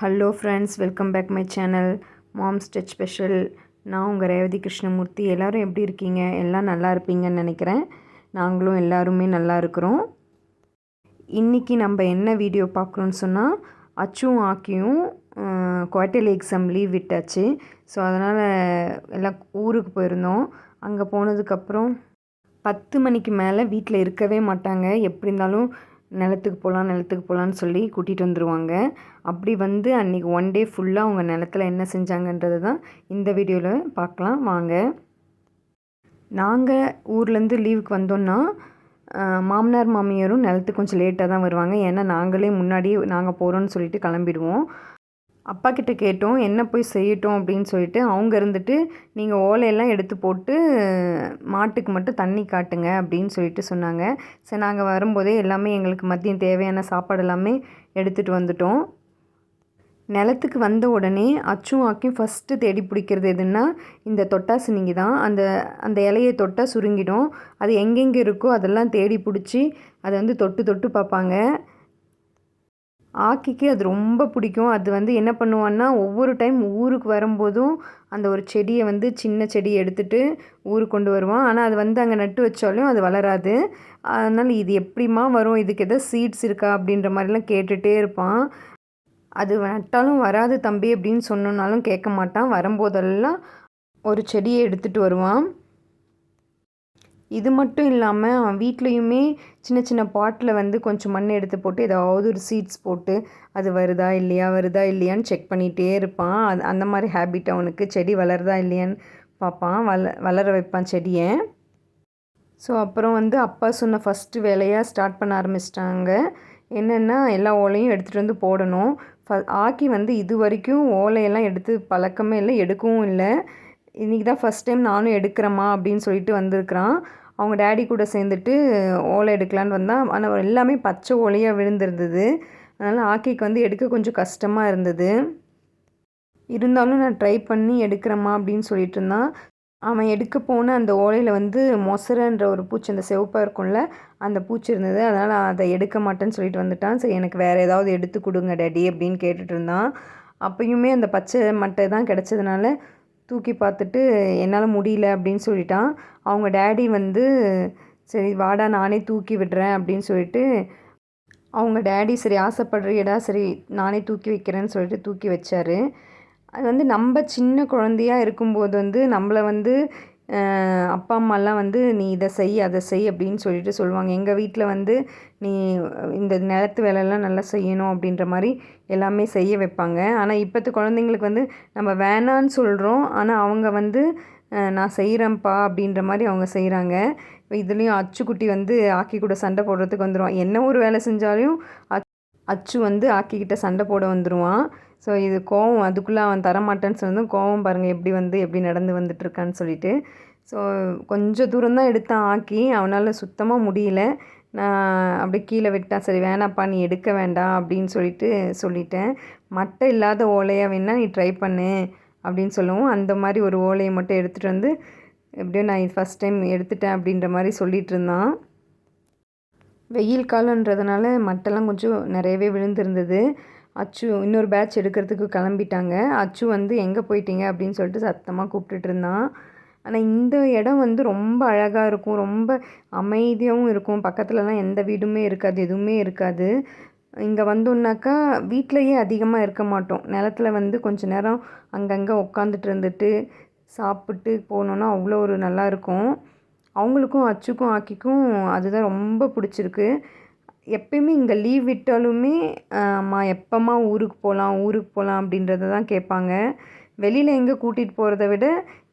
Hello friends welcome back my channel mom stretch special நான் உங்கள் ரேவதி கிருஷ்ணமூர்த்தி. எல்லோரும் எப்படி இருக்கீங்க? எல்லாம் நல்லா இருப்பீங்கன்னு நினைக்கிறேன். நாங்களும் எல்லாருமே நல்லா இருக்கிறோம். இன்றைக்கி நம்ம என்ன வீடியோ பார்க்குறோன்னு சொன்னால் அச்சும் ஆக்கியும் குவார்டர்லி எக்ஸாம் லீவ் விட்டாச்சு. ஸோ அதனால் எல்லாம் ஊருக்கு போயிருந்தோம். அங்கே போனதுக்கப்புறம் பத்து மணிக்கு மேலே வீட்டில் இருக்கவே மாட்டாங்க. எப்படி இருந்தாலும் நிலத்துக்கு போகலாம் நிலத்துக்கு போகலான்னு சொல்லி கூட்டிகிட்டு வந்துடுவாங்க அப்படி வந்து அன்றைக்கி ஒன் டே ஃபுல்லாக அவங்க நிலத்தில் என்ன செஞ்சாங்கன்றது தான் இந்த வீடியோவில் பார்க்கலாம். வாங்க. நாங்கள் ஊர்லேருந்து லீவுக்கு வந்தோன்னா மாமனார் மாமியாரும் நிலத்துக்கு கொஞ்சம் லேட்டாக தான் வருவாங்க. ஏன்னா நாங்களே முன்னாடியே நாங்கள் போகிறோன்னு சொல்லிட்டு கிளம்பிடுவோம். அப்பா கிட்ட கேட்டோம் என்ன போய் செய்யட்டும்? அப்படின்னு சொல்லிட்டு அவங்க இருந்துட்டு நீங்கள் ஓலையெல்லாம் எடுத்து போட்டு மாட்டுக்கு மட்டும் தண்ணி காட்டுங்க அப்படின்னு சொல்லிட்டு சொன்னாங்க. சரி நாங்கள் வரும்போதே எல்லாமே எங்களுக்கு மதியம் தேவையான சாப்பாடு எல்லாமே எடுத்துகிட்டு வந்துட்டோம். நிலத்துக்கு வந்த உடனே அச்சும் ஆக்கியும் ஃபஸ்ட்டு தேடி பிடிக்கிறது எதுன்னா இந்த தொட்டாசினிங்கி தான். அந்த அந்த இலையை தொட்டால் சுருங்கிடும். அது எங்கெங்கே இருக்கோ அதெல்லாம் தேடி பிடிச்சி அதை வந்து தொட்டு தொட்டு பார்ப்பாங்க. ஆக்கிக்கு அது ரொம்ப பிடிக்கும். அது வந்து என்ன பண்ணுவான்னா ஒவ்வொரு டைம் ஊருக்கு வரும்போதும் அந்த ஒரு செடியை வந்து சின்ன செடியை எடுத்துகிட்டு ஊருக்கு கொண்டு வருவான். ஆனால் அது வந்து அங்கே நட்டு வச்சாலும் அது வளராது. அதனால் இது எப்படிமா வரும்? இதுக்கு எதாவது சீட்ஸ் இருக்கா? அப்படின்ற மாதிரிலாம் கேட்டுகிட்டே இருப்பான். அது நட்டாலும் வராது தம்பி அப்படின்னு சொன்னோன்னாலும் கேட்க மாட்டான். வரும்போதெல்லாம் ஒரு செடியை எடுத்துகிட்டு வருவான். இது மட்டும் இல்லாமல் அவன் வீட்லேயுமே சின்ன சின்ன பாட்டில் வந்து கொஞ்சம் மண் எடுத்து போட்டு ஏதாவது ஒரு சீட்ஸ் போட்டு அது வருதா இல்லையா வருதா இல்லையான்னு செக் பண்ணிகிட்டே இருப்பான். அது அந்த மாதிரி ஹேபிட் அவனுக்கு. செடி வளருதா இல்லையான்னு பார்ப்பான். வள வளர வைப்பான் செடியை. ஸோ அப்புறம் வந்து அப்பா சொன்ன ஃபஸ்ட்டு வேலையாக ஸ்டார்ட் பண்ண ஆரம்பிச்சிட்டாங்க. என்னென்னா எல்லா ஓலையும் எடுத்துகிட்டு வந்து போடணும். ஃப ஆக்கி வந்து இது வரைக்கும் ஓலையெல்லாம் எடுத்து பழக்கமே இல்லை எடுக்கவும் இல்லை. இன்றைக்கி தான் ஃபஸ்ட் டைம் நானும் எடுக்கிறேம்மா அப்படின்னு சொல்லிட்டு வந்திருக்கிறான். அவங்க டேடி கூட சேர்ந்துட்டு ஓலை எடுக்கலான்னு வந்தால் ஆனால் எல்லாமே பச்சை ஓலையாக விழுந்திருந்தது. அதனால் ஆக்கிக்கு வந்து எடுக்க கொஞ்சம் கஷ்டமாக இருந்தது. இருந்தாலும் நான் ட்ரை பண்ணி எடுக்கிறேம்மா அப்படின்னு சொல்லிட்டு இருந்தான். அவன் எடுக்க போன அந்த ஓலையில் வந்து மொசரன்ற ஒரு பூச்சி அந்த செவப்பாக இருக்கும்ல அந்த பூச்சி இருந்தது. அதனால் அதை எடுக்க மாட்டேன்னு சொல்லிட்டு வந்துட்டான். சரி எனக்கு வேறு ஏதாவது எடுத்து கொடுங்க டேடி அப்படின்னு கேட்டுட்டு இருந்தான். அப்பயுமே அந்த பச்சை மட்டை தான் கிடச்சதுனால தூக்கி பார்த்துட்டு என்னால் முடியல அப்படின்னு சொல்லிட்டான். அவங்க டேடி வந்து சரி வாடா நானே தூக்கி விடுறேன் அப்படின்னு சொல்லிட்டு அவங்க டேடி சரி ஆசைப்படுறியடா சரி நானே தூக்கி வைக்கிறேன்னு சொல்லிட்டு தூக்கி வச்சார். அது வந்து நம்ம சின்ன குழந்தையாக இருக்கும்போது வந்து நம்மளை வந்து அப்பா அம்மாலாம் வந்து நீ இதை செய் அதை செய் அப்படின்னு சொல்லிட்டு சொல்லுவாங்க. எங்கள் வீட்டில் வந்து நீ இந்த நிலத்து வேலையெல்லாம் நல்லா செய்யணும் அப்படின்ற மாதிரி எல்லாமே செய்ய வைப்பாங்க. ஆனால் இப்போத்து குழந்தைங்களுக்கு வந்து நம்ம வேணான்னு சொல்கிறோம் ஆனால் அவங்க வந்து நான் செய்கிறேன்ப்பா அப்படின்ற மாதிரி அவங்க செய்கிறாங்க இதுலேயும் அச்சுக்குட்டி வந்து ஆக்கி கூட சண்டை போடுறதுக்கு வந்துடுவான் என்ன ஒரு வேலை செஞ்சாலும் அச்சு வந்து ஆக்கிக்கிட்ட சண்டை போட வந்துடுவான் ஸோ இது கோவம் அதுக்குள்ளே அவன் தரமாட்டேன்னு சொன்னதும் கோவம் பாருங்கள் எப்படி வந்து எப்படி நடந்து வந்துட்டுருக்கான்னு சொல்லிட்டு. ஸோ கொஞ்சம் தூரம் தான் எடுத்தான் ஆக்கி அவனால் சுத்தமாக முடியல. நான் அப்படி கீழே விட்டான் சரி வேணாப்பா நீ எடுக்க வேண்டாம் அப்படின்னு சொல்லிட்டு சொல்லிட்டேன். மட்டை இல்லாத ஓலையாக வேணால் நீ ட்ரை பண்ணு அப்படின்னு சொல்லவும் அந்த மாதிரி ஒரு ஓலையை மட்டும் எடுத்துகிட்டு வந்து எப்படியோ நான் ஃபஸ்ட் டைம் எடுத்துட்டேன் அப்படின்ற மாதிரி சொல்லிகிட்டு இருந்தான். வெயில் காலன்றதுனால மட்டெல்லாம் கொஞ்சம் நிறையவே விழுந்திருந்தது. அச்சு இன்னொரு பேட்ச் எடுக்கிறதுக்கு கிளம்பிட்டாங்க. அச்சு வந்து எங்கே போயிட்டீங்க? அப்படின்னு சொல்லிட்டு சத்தமாக கூப்பிட்டுட்டு இருந்தான். ஆனால் இந்த இடம் வந்து ரொம்ப அழகாக இருக்கும். ரொம்ப அமைதியாகவும் இருக்கும். பக்கத்துலலாம் எந்த வீடுமே இருக்காது எதுவுமே இருக்காது. இங்கே வந்தோன்னாக்கா வீட்டிலையே அதிகமாக இருக்க மாட்டோம். நிலத்தில் வந்து கொஞ்ச நேரம் அங்கங்கே உட்காந்துட்டு இருந்துட்டு சாப்பிட்டு போனோன்னா அவ்வளோ ஒரு நல்லாயிருக்கும் அவங்களுக்கும் அச்சுக்கும் ஆக்கிக்கும் அதுதான் ரொம்ப பிடிச்சிருக்கு. எப்பயுமே இங்கே லீவ் விட்டாலுமே அம்மா எப்போம்மா ஊருக்கு போகலாம் ஊருக்கு போகலாம் அப்படின்றத தான் கேட்பாங்க. வெளியில் எங்கே கூட்டிகிட்டு போகிறத விட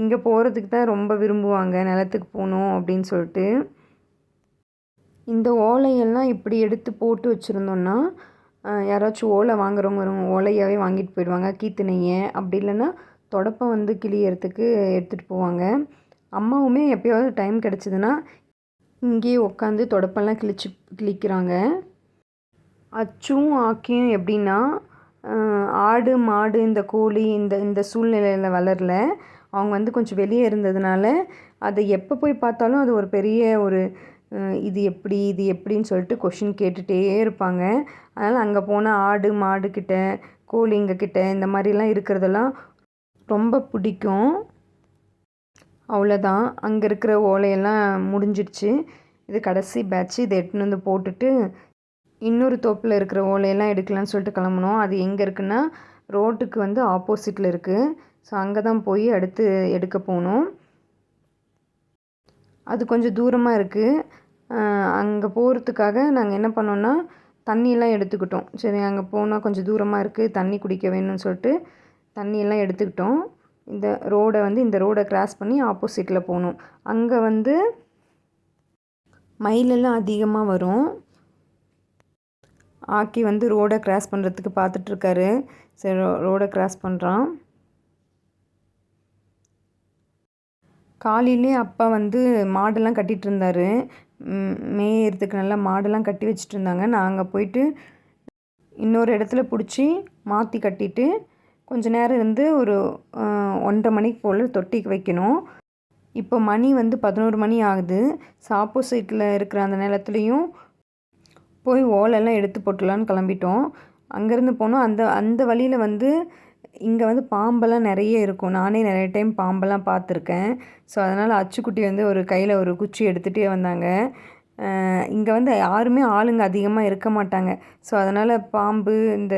இங்கே போகிறதுக்கு தான் ரொம்ப விரும்புவாங்க. நிலத்துக்கு போகணும் அப்படின்னு சொல்லிட்டு. இந்த ஓலையெல்லாம் இப்படி எடுத்து போட்டு வச்சுருந்தோன்னா யாராச்சும் ஓலை வாங்குறவங்க ஓலையாகவே வாங்கிட்டு போயிடுவாங்க. கீத்துனையை அப்படி இல்லைன்னா தொடப்பம் வந்து கிளியறதுக்கு எடுத்துகிட்டு போவாங்க. அம்மாவுமே எப்போயாவது டைம் கிடச்சிதுன்னா இங்கேயே உட்காந்து தொடப்பெல்லாம் கிழிச்சு கிழிக்கிறாங்க. அச்சும் ஆக்கியும் எப்படின்னா ஆடு மாடு இந்த கோழி இந்த இந்த சூழ்நிலையில் வளரல. அவங்க வந்து கொஞ்சம் வெளியே இருந்ததுனால அதை எப்போ போய் பார்த்தாலும் அது ஒரு பெரிய ஒரு இது எப்படி இது எப்படின்னு சொல்லிட்டு கொஷின் கேட்டுகிட்டே இருப்பாங்க. அதனால் அங்கே போனால் ஆடு மாடுக்கிட்ட கோழிங்கக்கிட்ட இந்த மாதிரிலாம் இருக்கிறதெல்லாம் ரொம்ப பிடிக்கும். அவ்வளோதான். அங்கே இருக்கிற ஓலையெல்லாம் முடிஞ்சிடுச்சு. இது கடைசி பேட்ச் இதை எடுத்துன்னு வந்து போட்டுட்டு இன்னொரு தோப்பில் இருக்கிற ஓலையெல்லாம் எடுக்கலான்னு சொல்லிட்டு கிளம்புனோம். அது எங்கே இருக்குன்னா ரோட்டுக்கு வந்து ஆப்போசிட்டில் இருக்குது ஸோ அங்கே தான் போய் அடுத்து எடுக்க போகணும் அது கொஞ்சம் தூரமாக இருக்குது அங்கே போகிறதுக்காக நாங்கள் என்ன பண்ணோன்னா தண்ணியெல்லாம் எடுத்துக்கிட்டோம். சரி அங்கே போனால் கொஞ்சம் தூரமாக இருக்குது தண்ணி குடிக்க வேணும்னு சொல்லிட்டு தண்ணியெல்லாம் எடுத்துக்கிட்டோம். இந்த ரோடை வந்து இந்த ரோடை கிராஸ் பண்ணி ஆப்போசிட்டில் போகணும். அங்கே வந்து மயிலெல்லாம் அதிகமாக வரும். ஆக்கி வந்து ரோடை கிராஸ் பண்ணுறதுக்கு பார்த்துட்ருக்காரு சரி ரோடை கிராஸ் பண்ணுறான் காலையிலே அப்பா வந்து மாடெல்லாம் கட்டிகிட்டு இருந்தார். மேயறதுக்கு நல்லா மாடெல்லாம் கட்டி வச்சுட்டு இருந்தாங்க. நாங்கள் போயிட்டு இன்னொரு இடத்துல பிடிச்சி மாற்றி கட்டிட்டு கொஞ்ச நேரம் இருந்து ஒரு ஒன்றரை மணிக்கு போல் தொட்டிக்கு வைக்கணும். இப்போ மணி வந்து பதினோரு மணி ஆகுது. ஸோ ஆப்போசிட்டில் இருக்கிற அந்த நிலத்துலையும் போய் ஓலெல்லாம் எடுத்து போட்டுலான்னு கிளம்பிட்டோம். அங்கேருந்து போனோம். அந்த அந்த வழியில் வந்து இங்கே வந்து பாம்பெல்லாம் நிறைய இருக்கும். நானே நிறைய டைம் பாம்பெல்லாம் பார்த்துருக்கேன். ஸோ அதனால் அச்சுக்குட்டி வந்து ஒரு கையில் ஒரு குச்சி எடுத்துகிட்டே வந்தாங்க. இங்கே வந்து யாருமே ஆளுங்க அதிகமாக இருக்க மாட்டாங்க. ஸோ அதனால் பாம்பு இந்த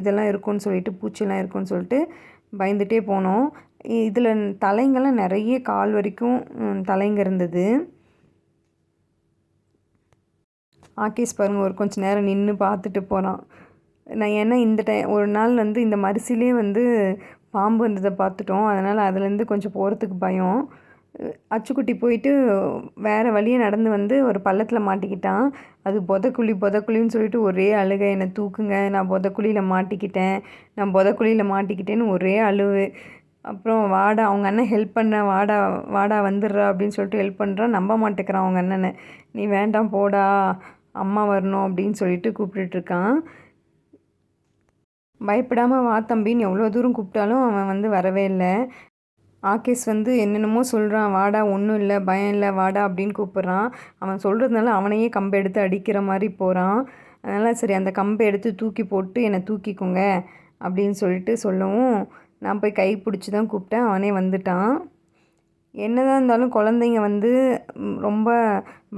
இதெல்லாம் இருக்கும்னு சொல்லிட்டு பூச்சிலாம் இருக்கும்னு சொல்லிட்டு பயந்துகிட்டே போனோம். இதில் தலைங்கெல்லாம் நிறைய கால் வரைக்கும் தலைங்க இருந்தது. ஆகேஷ் பாருங்க ஒரு கொஞ்சம் நேரம் நின்று பார்த்துட்டு போகிறான் நான் ஏன்னா இந்த டை ஒரு நாள் வந்து இந்த மரிசிலே வந்து பாம்பு வந்ததை பார்த்துட்டோம். அதனால் அதுலேருந்து கொஞ்சம் போகிறதுக்கு பயம். அச்சுக்குட்டி போயிட்டு வேறு வழியே நடந்து வந்து ஒரு பள்ளத்தில் மாட்டிக்கிட்டான். அது புதக்குழி புதக்குழின்னு சொல்லிட்டு ஒரே அழுகை. என்னை தூக்குங்க நான் புதக்குழியில் மாட்டிக்கிட்டேன். நான் புதக்குழியில் மாட்டிக்கிட்டேன்னு ஒரே அழுவு. அப்புறம் வாடா அவங்க அண்ணன் ஹெல்ப் பண்ண வாடா வாடா வந்துடுறா அப்படின்னு சொல்லிட்டு ஹெல்ப் பண்ணுறான் நம்ப மாட்டேக்கிறான் அவங்க அண்ணனை. நீ வேண்டாம் போடா அம்மா வரணும் அப்படின்னு சொல்லிட்டு கூப்பிட்டுட்ருக்கான் பயப்படாமல் வா தம்பின்னு எவ்வளோ தூரம் கூப்பிட்டாலும் அவன் வந்து வரவே இல்லை. ஆகேஷ் வந்து என்னென்னமோ சொல்கிறான் வாடா ஒன்றும் இல்லை பயம் இல்லை வாடா அப்படின்னு கூப்பிட்றான். அவன் சொல்கிறதுனால அவனையே கம்பை எடுத்து அடிக்கிற மாதிரி போகிறான் அதனால் சரி அந்த கம்பை எடுத்து தூக்கி போட்டு என்னை தூக்கிக்கோங்க அப்படின்னு சொல்லிட்டு சொல்லவும் நான் போய் கை பிடிச்சி தான் கூப்பிட்டேன். அவனே வந்துட்டான். என்னதான் இருந்தாலும் குழந்தைங்க வந்து ரொம்ப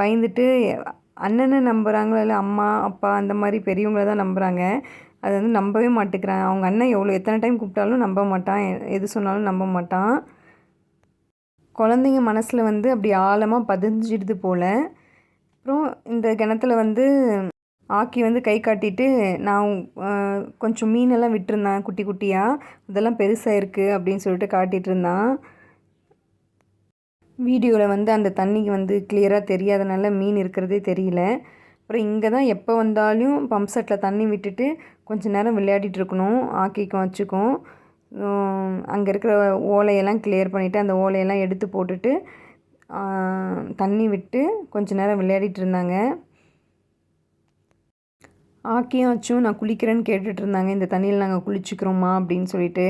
பயந்துட்டு அண்ணனை நம்புகிறாங்களோ இல்லை அம்மா அப்பா அந்த மாதிரி பெரியவங்கள தான் நம்புகிறாங்க அதை வந்து நம்பவே மாட்டேங்கிறாங்க. அவங்க அண்ணன் எவ்வளோ எத்தனை டைம் கூப்பிட்டாலும் நம்ப மாட்டான். எது சொன்னாலும் நம்ப மாட்டான். குழந்தைங்க மனசில் வந்து அப்படி ஆழமாக பதிஞ்சிடுது போல். அப்புறம் இந்த கிணத்துல வந்து ஆக்கி வந்து கை காட்டிட்டு நான் கொஞ்சம் மீனெல்லாம் விட்டுருந்தேன் குட்டி குட்டியாக அதெல்லாம் பெருசாக இருக்குது அப்படின்னு சொல்லிட்டு காட்டிகிட்டு இருந்தான். வீடியோவில் வந்து அந்த தண்ணிக்கு வந்து கிளியராக தெரியாதனால மீன் இருக்கிறதே தெரியல. அப்புறம் இங்கே தான் எப்போ வந்தாலும் பம்ப் செட்டில் தண்ணி விட்டுட்டு கொஞ்சம் நேரம் விளையாடிட்டு இருக்கணும். ஆக்கிக்கும் வச்சுக்கும் அங்கே இருக்கிற ஓலையெல்லாம் கிளியர் பண்ணிவிட்டு அந்த ஓலையெல்லாம் எடுத்து போட்டுட்டு தண்ணி விட்டு கொஞ்ச நேரம் விளையாடிட்டு இருந்தாங்க. ஆக்கியும் ஆச்சும் நான் குளிக்கிறேன்னு கேட்டுட்டு இருந்தாங்க. இந்த தண்ணியில் நாங்கள் குளிச்சுக்கிறோமா அப்படின்னு சொல்லிட்டு.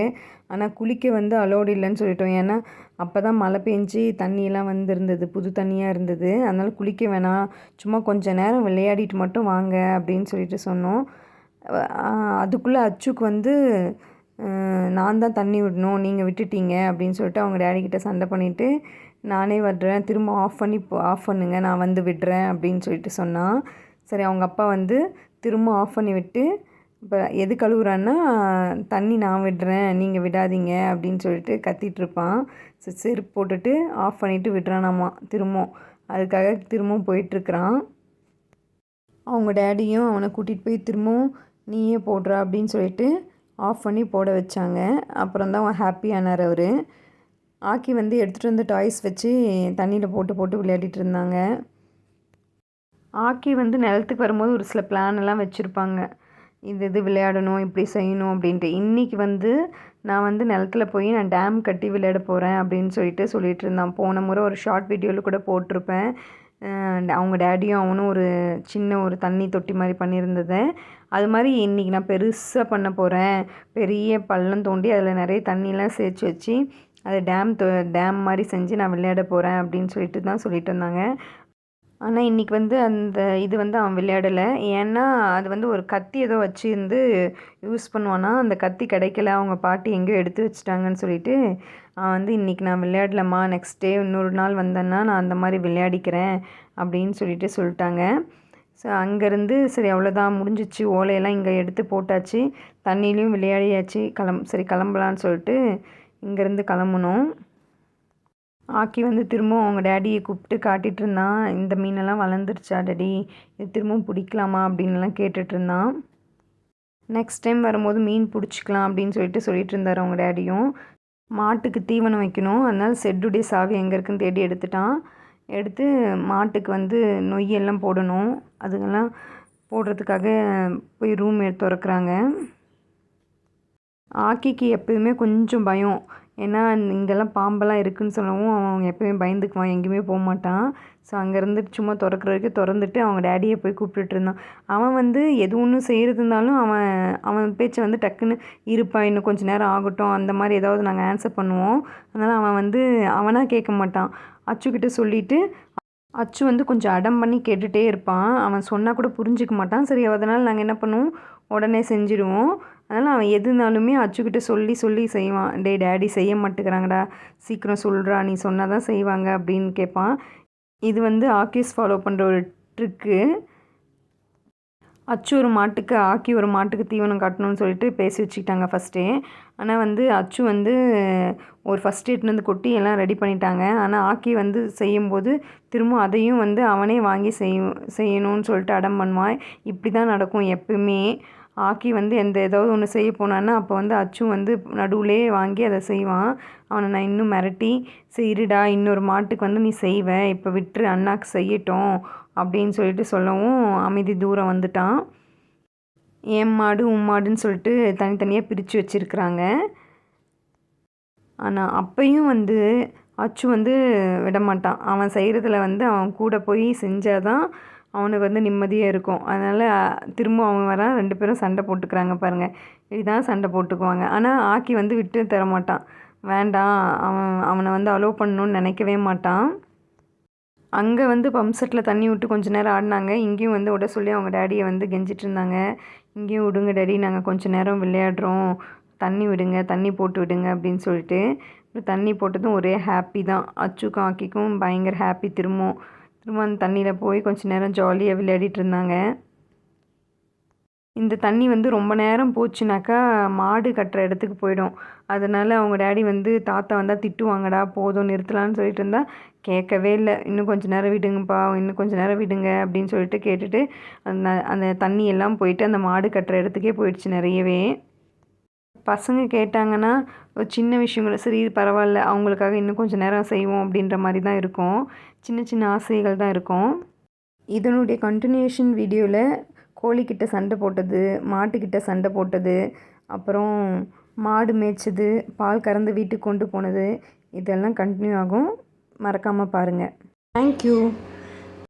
ஆனால் குளிக்க வந்து அலோடு இல்லைன்னு சொல்லிட்டோம். ஏன்னா அப்போ தான் மழை பெஞ்சு தண்ணியெல்லாம் வந்துருந்தது. புது தண்ணியாக இருந்தது. அதனால் குளிக்க வேணாம். சும்மா கொஞ்சம் நேரம் விளையாடிட்டு மட்டும் வாங்க அப்படின்னு சொல்லிட்டு சொன்னோம். அதுக்குள்ளே அச்சுக்கு வந்து நான் தான் தண்ணி விடணும் நீங்கள் விட்டுட்டீங்க அப்படின்னு சொல்லிட்டு அவங்க டேடிக்கிட்ட சண்டை பண்ணிவிட்டு நானே வர்றேன் திரும்ப ஆஃப் பண்ணி ஆஃப் பண்ணுங்க நான் வந்து விடுறேன் அப்படின்னு சொல்லிட்டு சொன்னான் சரி அவங்க அப்பா வந்து திரும்ப ஆஃப் பண்ணி விட்டு இப்போ எது கழுவுறான்னா தண்ணி நான் விடுறேன் நீங்கள் விடாதீங்க அப்படின்னு சொல்லிட்டு சரி செருப்பு போட்டுட்டு ஆஃப் பண்ணிவிட்டு விடுறானாம்மா திரும்பவும். அதுக்காக திரும்பவும் போயிட்டுருக்குறான் அவங்க டேடியும் அவனை கூட்டிகிட்டு போய் திரும்பவும் நீயே போடுறா அப்படின்னு சொல்லிட்டு ஆஃப் பண்ணி போட வச்சாங்க. அப்புறம் தான் அவன் ஹாப்பியானார் அவர். ஆக்கி வந்து எடுத்துகிட்டு வந்து டாய்ஸ் வச்சு தண்ணியில் போட்டு போட்டு விளையாடிட்டு இருந்தாங்க. ஆக்கி வந்து நிலத்துக்கு வரும்போது ஒரு சில பிளான் எல்லாம் வச்சுருப்பாங்க. இது இது விளையாடணும் இப்படி செய்யணும் அப்படின்ட்டு. இன்றைக்கி வந்து நான் வந்து நிலத்துல போய் நான் டேம் கட்டி விளையாட போகிறேன் அப்படின்னு சொல்லிட்டு சொல்லிகிட்டு இருந்தான். போன முறை ஒரு ஷார்ட் வீடியோவில் கூட போட்டிருப்பேன். அவங்க டேடியும் அவனும் ஒரு சின்ன ஒரு தண்ணி தொட்டி மாதிரி பண்ணியிருந்தது. அது மாதிரி இன்றைக்கி நான் பெருசாக பண்ண போகிறேன் பெரிய பள்ளம் தோண்டி அதில் நிறைய தண்ணியெலாம் சேர்த்து வச்சு அது டேம் டேம் மாதிரி செஞ்சு நான் விளையாட போகிறேன் அப்படின்னு சொல்லிட்டு தான் சொல்லிட்டு இருந்தாங்க. ஆனால் இன்றைக்கி வந்து அந்த இது வந்து அவன் விளையாடலை. ஏன்னா அது வந்து ஒரு கத்தி ஏதோ வச்சுருந்து யூஸ் பண்ணுவானா அந்த கத்தி கிடைக்கல அவங்க பாட்டி எங்கேயோ எடுத்து வச்சிட்டாங்கன்னு சொல்லிட்டு அவன் வந்து இன்றைக்கி நான் விளையாடலம்மா நெக்ஸ்ட் டே இன்னொரு நாள் வந்தேன்னா நான் அந்த மாதிரி விளையாடிக்கிறேன் அப்படின்னு சொல்லிட்டு சொல்லிட்டாங்க. ஸோ அங்கேருந்து சரி அவ்வளோதான் முடிஞ்சிச்சு. ஓலையெல்லாம் இங்கே எடுத்து போட்டாச்சு. தண்ணியிலையும் விளையாடியாச்சு. கிளம் சரி கிளம்பலான்னு சொல்லிட்டு இங்கேருந்து கிளம்புனோம். ஆக்கி வந்து திரும்பவும் அவங்க டேடியை கூப்பிட்டு காட்டிகிட்டு இருந்தான். இந்த மீனெல்லாம் வளர்ந்துருச்சா டேடி? இது திரும்பவும் பிடிக்கலாமா அப்படின்லாம் கேட்டுட்டு இருந்தான். நெக்ஸ்ட் டைம் வரும்போது மீன் பிடிச்சிக்கலாம் அப்படின்னு சொல்லிட்டு சொல்லிட்டு இருந்தார் அவங்க டேடியும். மாட்டுக்கு தீவனம் வைக்கணும். அதனால் செட்டுடைய சாவி எங்கே இருக்குன்னு தேடி எடுத்துட்டான். எடுத்து மாட்டுக்கு வந்து நொய்யெல்லாம் போடணும். அதுங்கெல்லாம் போடுறதுக்காக போய் ரூம் எடுத்து திறக்கிறாங்க. ஆக்கிக்கு எப்பயுமே கொஞ்சம் பயம். ஏன்னா இங்கெல்லாம் பாம்பெல்லாம் இருக்குதுன்னு சொல்லவும் அவன் எப்பவுமே பயந்துக்குவான். எங்கேயுமே போக மாட்டான். ஸோ அங்கேருந்து சும்மா திறக்கிற வரைக்கும் திறந்துட்டு அவங்க டேடியை போய் கூப்பிட்டுட்டு இருந்தான். அவன் வந்து எது ஒன்று செய்கிறது இருந்தாலும் அவன் அவன் பேச்சை வந்து டக்குன்னு இருப்பா இன்னும் கொஞ்சம் நேரம் ஆகட்டும். அந்த மாதிரி ஏதாவது நாங்கள் ஆன்சர் பண்ணுவோம். அதனால் அவன் வந்து அவனாக கேட்க மாட்டான். அச்சுக்கிட்ட சொல்லிவிட்டு அச்சு வந்து கொஞ்சம் அடம் பண்ணி கேட்டுகிட்டே இருப்பான். அவன் சொன்னால் கூட புரிஞ்சிக்க மாட்டான். சரி அதனால் நாங்கள் என்ன பண்ணுவோம்? உடனே செஞ்சிடுவோம். அதனால் அவன் எதுனாலுமே அச்சுக்கிட்ட சொல்லி சொல்லி செய்வான். டே டேடி செய்ய மாட்டேங்கிறாங்கடா. சீக்கிரம் சொல்கிறா நீ சொன்னால் தான் செய்வாங்க. அப்படின்னு கேட்பான். இது வந்து ஆக்கிஸ் ஃபாலோ பண்ணுற ஒரு ட்ரிக்கு அச்சு ஒரு மாட்டுக்கு ஆக்கி ஒரு மாட்டுக்கு தீவனம் காட்டணும்னு சொல்லிட்டு பேசி வச்சுக்கிட்டாங்க ஃபஸ்ட்டே ஆனால் வந்து அச்சு வந்து ஒரு ஃபஸ்ட் எட்டுன்னு வந்து கொட்டி எல்லாம் ரெடி பண்ணிட்டாங்க. ஆனால் ஆக்கி வந்து செய்யும்போது திரும்ப அதையும் வந்து அவனே வாங்கி செய்யும் செய்யணும்னு சொல்லிட்டு அடம் பண்ணுவான். இப்படி தான் நடக்கும் எப்பவுமே ஆக்கி வந்து எந்த ஏதாவது ஒன்று செய்ய போனான்னா அப்போ வந்து அச்சும் வந்து நடுவுலே வாங்கி அதை செய்வான். அவனை நான் இன்னும் மிரட்டி சரிடா இன்னொரு மாட்டுக்கு வந்து நீ செய்வ இப்போ விட்டுரு அண்ணாக்கு செய்யட்டும் அப்படின்னு சொல்லிட்டு சொல்லவும் அமைதி தூரம் வந்துட்டான். என் மாடு உன் மாடுன்னு சொல்லிட்டு தனித்தனியாக பிரித்து வச்சுருக்குறாங்க. ஆனால் அப்பையும் வந்து அச்சு வந்து விடமாட்டான். அவன் செய்கிறதுல வந்து அவன் கூட போய் செஞ்சால் தான் அவனுக்கு வந்து நிம்மதியாக இருக்கும். அதனால் திரும்ப அவன் வரான் ரெண்டு பேரும் சண்டை போட்டுக்கிறாங்க பாருங்கள் இதுதான் சண்டை போட்டுக்குவாங்க. ஆனால் ஆக்கி வந்து விட்டு தர மாட்டான். வேண்டாம். அவன் அவனை வந்து அலோவ் பண்ணணுன்னு நினைக்கவே மாட்டான். அங்கே வந்து பம்ப் செட்டில் தண்ணி விட்டு கொஞ்ச நேரம் ஆடினாங்க. இங்கேயும் வந்து விட சொல்லி அவங்க டேடியை வந்து கெஞ்சிட்டு இருந்தாங்க. இங்கேயும் விடுங்க டேடி நாங்கள் கொஞ்சம் நேரம் விளையாடுறோம். தண்ணி விடுங்க தண்ணி போட்டு விடுங்க அப்படின்னு சொல்லிட்டு தண்ணி போட்டதும் ஒரே ஹாப்பி தான். அச்சுக்கும் ஆக்கிக்கும் பயங்கர ஹாப்பி திரும்பவும். திரும்ப அந்த தண்ணியில் போய் கொஞ்சம் நேரம் ஜாலியாக விளையாடிட்டு இருந்தாங்க. இந்த தண்ணி வந்து ரொம்ப நேரம் போச்சுனாக்கா மாடு கட்டுற இடத்துக்கு போயிடும். அதனால் அவங்க டேடி வந்து தாத்தா வந்தால் திட்டுவாங்கடா போதும் நிறுத்தலான்னு சொல்லிட்டு இருந்தால் கேட்கவே இல்லை. இன்னும் கொஞ்சம் நேரம் விடுங்கப்பா இன்னும் கொஞ்சம் நேரம் விடுங்க அப்படின்னு சொல்லிட்டு கேட்டுட்டு அந்த அந்த தண்ணி எல்லாம் போயிட்டு அந்த மாடு கட்டுற இடத்துக்கே போயிடுச்சு நிறையவே. பசங்க கேட்டாங்கன்னா ஒரு சின்ன விஷயங்கள சரி இது பரவாயில்ல அவங்களுக்காக இன்னும் கொஞ்சம் நேரம் செய்வோம் அப்படின்ற மாதிரி தான் இருக்கும். சின்ன சின்ன ஆசைகள் தான் இருக்கும். இதனுடைய கண்டினியூஷன் வீடியோவில் கோழிக்கிட்ட சண்டை போட்டது மாட்டுக்கிட்ட சண்டை போட்டது அப்புறம் மாடு மேய்ச்சது பால் கறந்து வீட்டுக்கு கொண்டு போனது இதெல்லாம் கண்டினியூ ஆகும். மறக்காமல் பாருங்கள் தேங்க்யூ